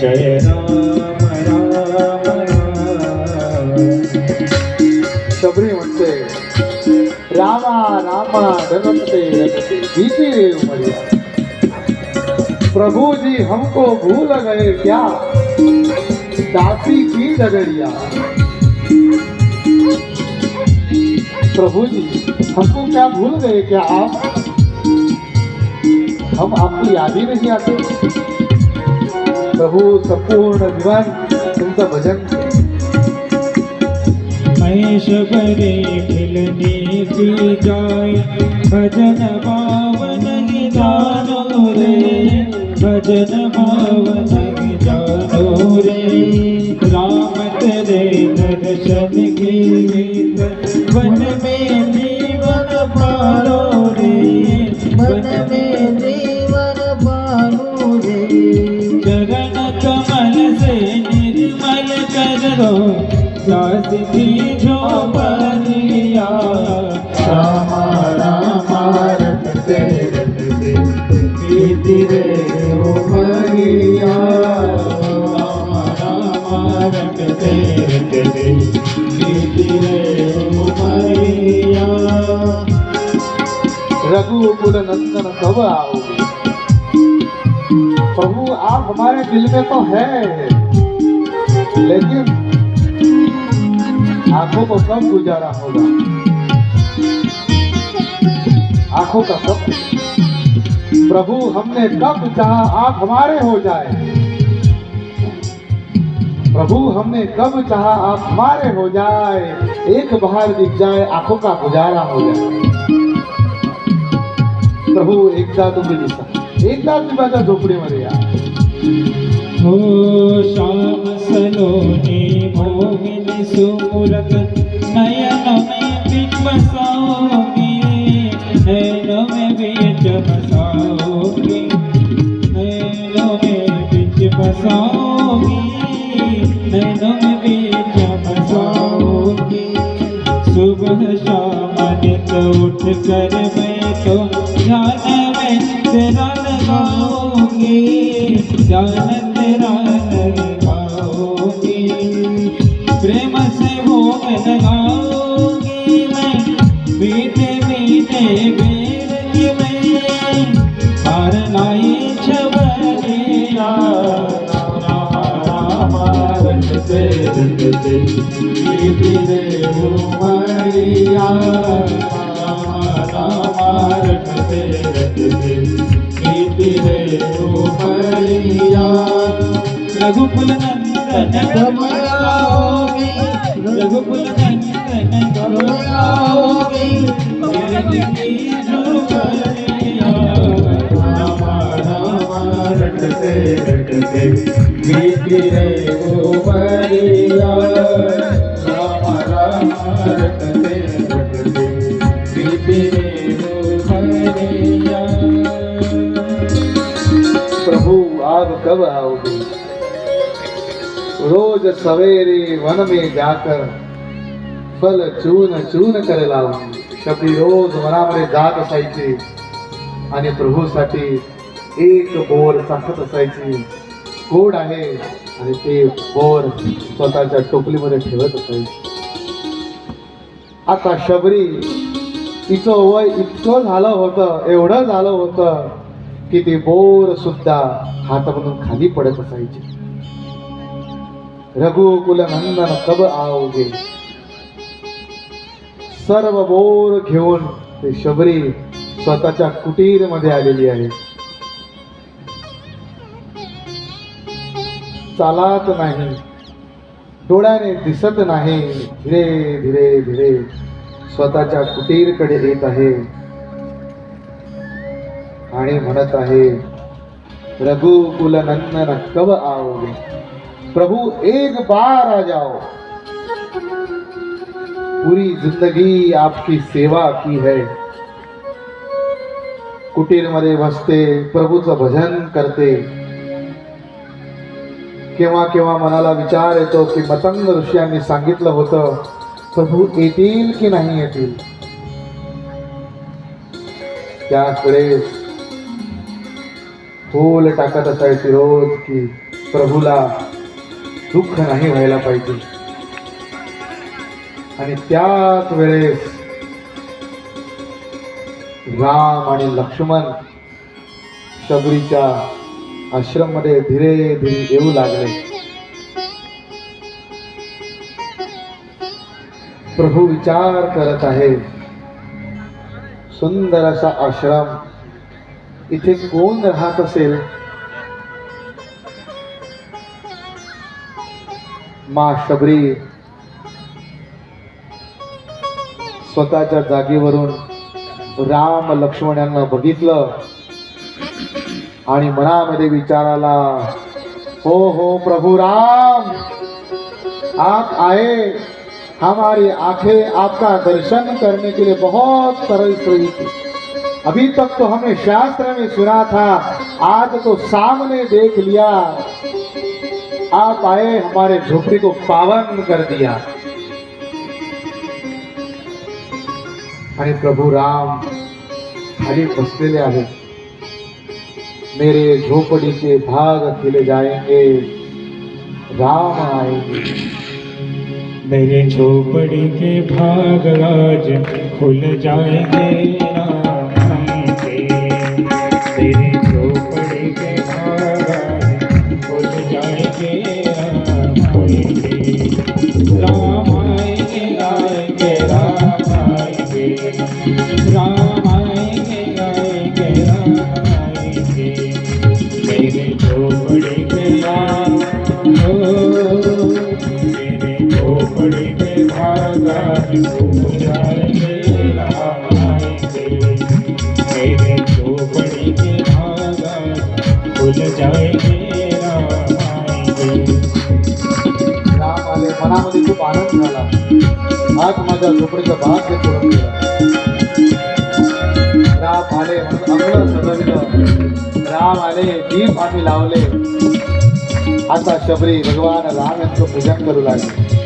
जय राम राम राम शबरी प्रभु जी हमको भूल गए क्या? दासी की डगरिया प्रभु जी हमको क्या भूल गए क्या आप? हम आपकी याद ही नहीं आते। प्रभु, संपूर्ण जीवन तुमचं भजन। महेश बरे खिलने की जाय भजन पावन जानो रे। भजन पावन जानो रे। राम तेरे दर्शन की वन में जीवन पारो रे। वन में रघुकुल नंदन कब आओगे? प्रभु, आप हमारे दिल में तो है, लेकिन आँखों को कब गुजारा होगा? आँखों का सब प्रभु, हमने कब चाहा आप हमारे हो जाए? प्रभु, हमने कब चाहा आप हमारे हो जाए, एक बाहर दिख जाए, आँखों का गुजारा हो जाए। प्रभू एकदा तुम्ही दिसा एकदा तुम्ही माझ्या हो श्याम सलोनी, मोहिनी सुमुरत, नयन में बसाओगी नयन में बिच बसाओगी, नयन में बसाओगी। सुबह शाम नित उठ कर मैं तो ध्यान में तेरा लगाऊंगी ध्यान तेरा लगाऊंगी प्रेम से भोग लगाऊंगी मैं। मीठे मीठे रघुकुल नंदन कमलाओगे रघुकुल नंदन कमलाओगे मेरे सवेरे वन में जाकर फल चून चून करे लावा शबरी रोज वनामध्ये जात असायची आणि प्रभूसाठी एक बोर चाकत असायची गोड आहे आणि ते बोर स्वतःच्या टोपलीमध्ये ठेवत असायची आता शबरी तिचं वय इतकं झालं होतं एवढं झालं होतं की ती बोर सुद्धा हातामधून खाली पडत असायची रघुकुल नंदन कब आओगे। सर्व बोर घेऊन ते शबरी स्वतःच्या कुटीरमध्ये आलेली आहे. चालात नाही डोळ्याने दिसत नाही धीरे धीरे धीरे स्वतःच्या कुटीरकडे येत आहे. आणि म्हणत आहे रघुकुल नंदन कब आओगे? प्रभु एक बार आ जाओ। पूरी जिंदगी आपकी सेवा की है। कुटीरमध्ये बसते प्रभूचं भजन करते। केव्हा केव्हा मनाला विचार येतो की मतंग ऋषयांनी सांगितलं होतं प्रभू येतील की नाही येतील? त्याकडे फूल टाकत असायची रोज की प्रभूला दुःख नाही व्हायला पाहिजे. आणि त्याच वेळेस राम आणि लक्ष्मण शबरीच्या आश्रममध्ये धीरे धीरे येऊ लागले. प्रभू विचार करत आहे सुंदर असा आश्रम इथे कोण राहत असेल? मा शबरी स्वतःच्या जागेवरून राम लक्ष्मण यांना बघितलं आणि मनामध्ये विचाराला हो हो प्रभू राम आप आए हमारी आंखें आपका दर्शन करने के लिए बहुत तरस रही थी। अभी तक तो हमने शास्त्र में सुना था आज तो सामने देख लिया आप आए, हमारे झोपड़ी को पावन कर दिया। आणि प्रभु राम खाली बसलेले आहेत मेरे झोपड़ी के भाग खिले जाएँगे, राम आएँगे। मेरे झोपड़ी के भाग आज खुल जाएँगे, राम। मनामध्ये खूप आनंद झाला. आज माझ्या झोपडीचा भाग हे राम आले म्हणून सजविलं. राम आले दीप आम्ही लावले. आता शबरी भगवान राम यांचं पूजन करू लागले.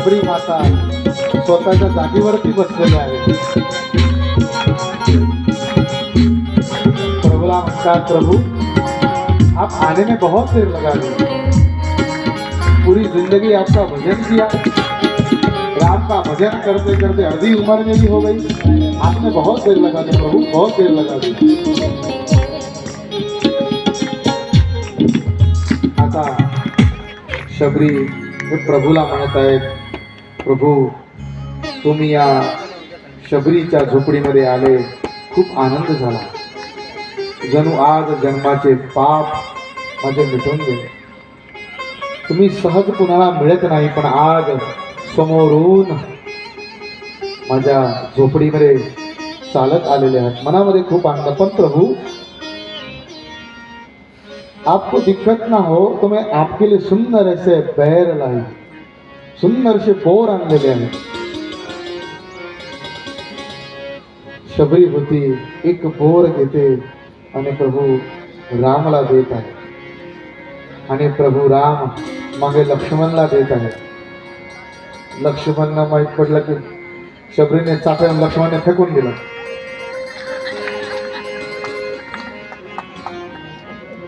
शबरी माता स्वतःच्या जागेवरती बसलेले आहे. प्रभुला म्हणतात प्रभू. आप आने में बहुत देर लगा दी पूरी जिंदगी आपका भजन किया. राम का भजन करते करते अर्धी उम्र में भी हो गई. आपने बहुत देर लगा दी प्रभु बहुत देर लगा दी आता शबरी हे प्रभूला म्हणत आहेत. प्रभू तुम्ही या शबरीच्या झोपडीमध्ये आले खूप आनंद झाला. जणू आज जन्माचे पाप माझे मिटून गेले. तुम्ही सहज कुणाला मिळत नाही पण आज समोरून माझ्या झोपडीमध्ये चालत आलेले आहेत. मनामध्ये खूप आनंद. पण प्रभू आपको दिक्कत ना हो तो मैं आपके लिए सुंदर ऐसे बैर लाई सुंदरसे बोर आणलेले आहेत शबरी होती एक बोर घेते आणि प्रभू रामला देत आहे. आणि प्रभू राम मागे लक्ष्मणला देत आहे. लक्ष्मणला माहीत पडलं की शबरीने चाकून लक्ष्मणने फेकून दिलं.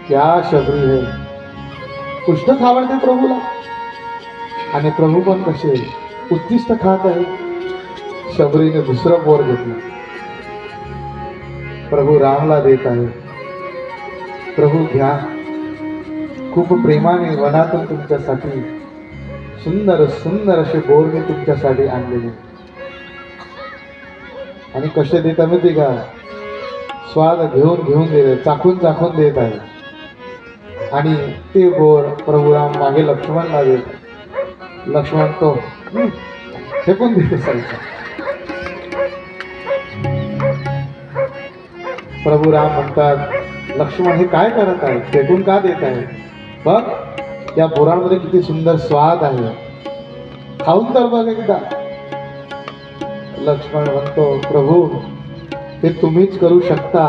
क्या शबरी है? कृष्ण आवडते प्रभूला. आणि प्रभू पण कसे उत्तिष्ट खात आहे शबरीने दुसरं बोर घेतलं. प्रभू रामला देत आहे. प्रभू घ्या. खूप प्रेमाने वनातून तुमच्यासाठी सुंदर सुंदर असे बोर मी तुमच्यासाठी आणलेले. आणि कसे देता ते का? स्वाद घेऊन घेऊन देत चाखून चाखून देत आहे. आणि ते बोर प्रभुराम मागे लक्ष्मणला देत लक्ष्मण तो. फेकून देत असायचा प्रभू राम म्हणतात लक्ष्मण हे काय करत आहे? फेकून का देत आहे? बघ या बोरांमध्ये किती सुंदर स्वाद आहे. खाऊन तर बघ एकदा. लक्ष्मण म्हणतो प्रभू हे तुम्हीच करू शकता.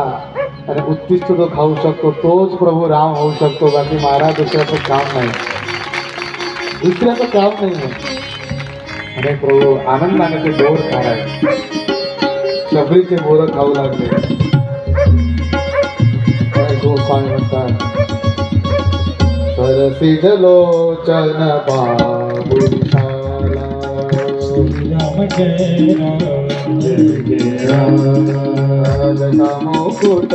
आणि उत्तिष्ट जो खाऊ शकतो. तोच प्रभू राम होऊ शकतो. बाकी महाराज दुसऱ्याचं काम नाही. दुसऱ्याचं काम नाही अरे प्रभू आनंदाने ते डोर खाय शबरीचे बोर खाऊ लागले. काय गोस्वामी म्हणतात सरसिज लोचन बाबुशाला राम जय राम जय राम मुकुट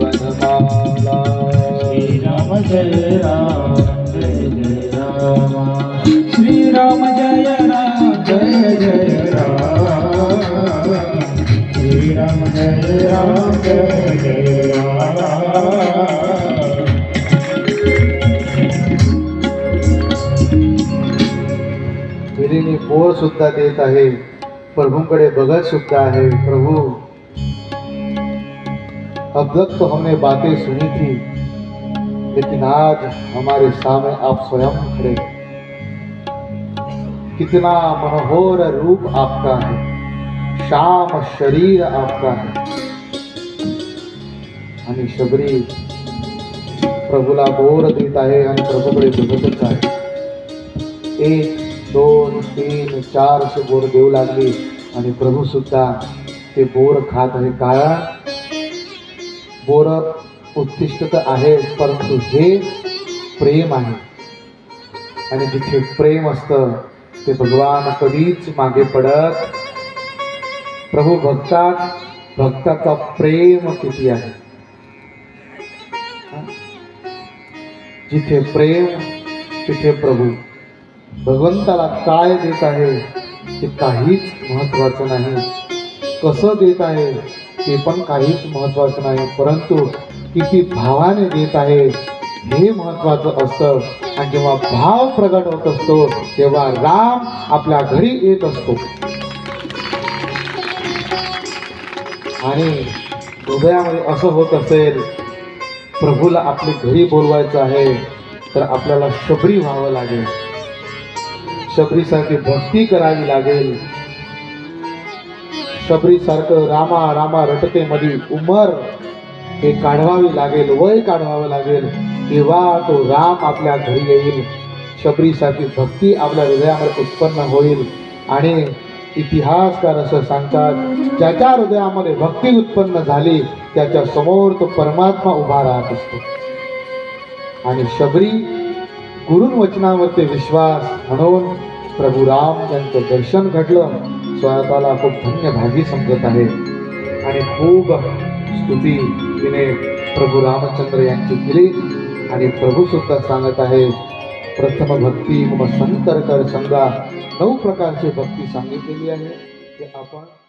वनमाला श्री राम. जय सुद्धा देत आहे. प्रभूंकडे बघत सुद्धा आहे. प्रभु अब तक तो हमने बातें सुनी थी, लेकिन आज हमारे सामने आप स्वयं खड़े कितना मनोहर रूप आपका है। श्याम शरीर आपका है। आणि शबरी प्रभूला बोर देत आहे आणि प्रभूकडे बघतच आहे. एक दोन तीन चार असे बोर देऊ लागले आणि प्रभू सुद्धा ते बोर खात आहे. कारण बोर उत्तिष्ट तर आहे परंतु हे प्रेम आहे. आणि जिथे प्रेम असतं ते भगवान कधीच मागे पडत प्रभू भक्तात भक्ताचा प्रेम किती आहे? जिथे प्रेम तिथे प्रभू. भगवंताला काय देत आहे ते काहीच महत्वाचं नाही. कसं देत आहे ते पण काहीच महत्वाचं नाही. परंतु किती भावाने देत आहे हे महत्वाचं असतं. आणि जेव्हा भाव प्रगट होत असतो तेव्हा राम आपल्या घरी येत असतो. आणि हृदयामध्ये असं होत असेल प्रभूला आपली घरी बोलवायचं आहे तर आपल्याला शबरी व्हावं लागेल. शबरीसारखी भक्ती करावी लागेल. शबरीसारखं रामा रामा रटते मधी उमर हे काढवावी लागेल वय काढवावं लागेल. तेव्हा तो राम आपल्या घरी येईल. शबरीसारखी भक्ती आपल्या हृदयामध्ये उत्पन्न होईल. आणि इतिहासकार असं सांगतात ज्याच्या हृदयामध्ये भक्ती उत्पन्न झाली त्याच्यासमोर तो परमात्मा उभा राहत असतो. आणि शबरी गुरुन वचनावरती विश्वास म्हणून प्रभू राम यांचं दर्शन घडलं. स्वतःला खूप धन्य भागी समजत आहे. आणि खूप स्तुती तिने प्रभू रामचंद्र यांची केली. आणि प्रभू सुद्धा सांगत आहे प्रथम भक्ती मग संतर कर संगा नऊ प्रकारची भक्ती सांगितलेली आहे. ते आपण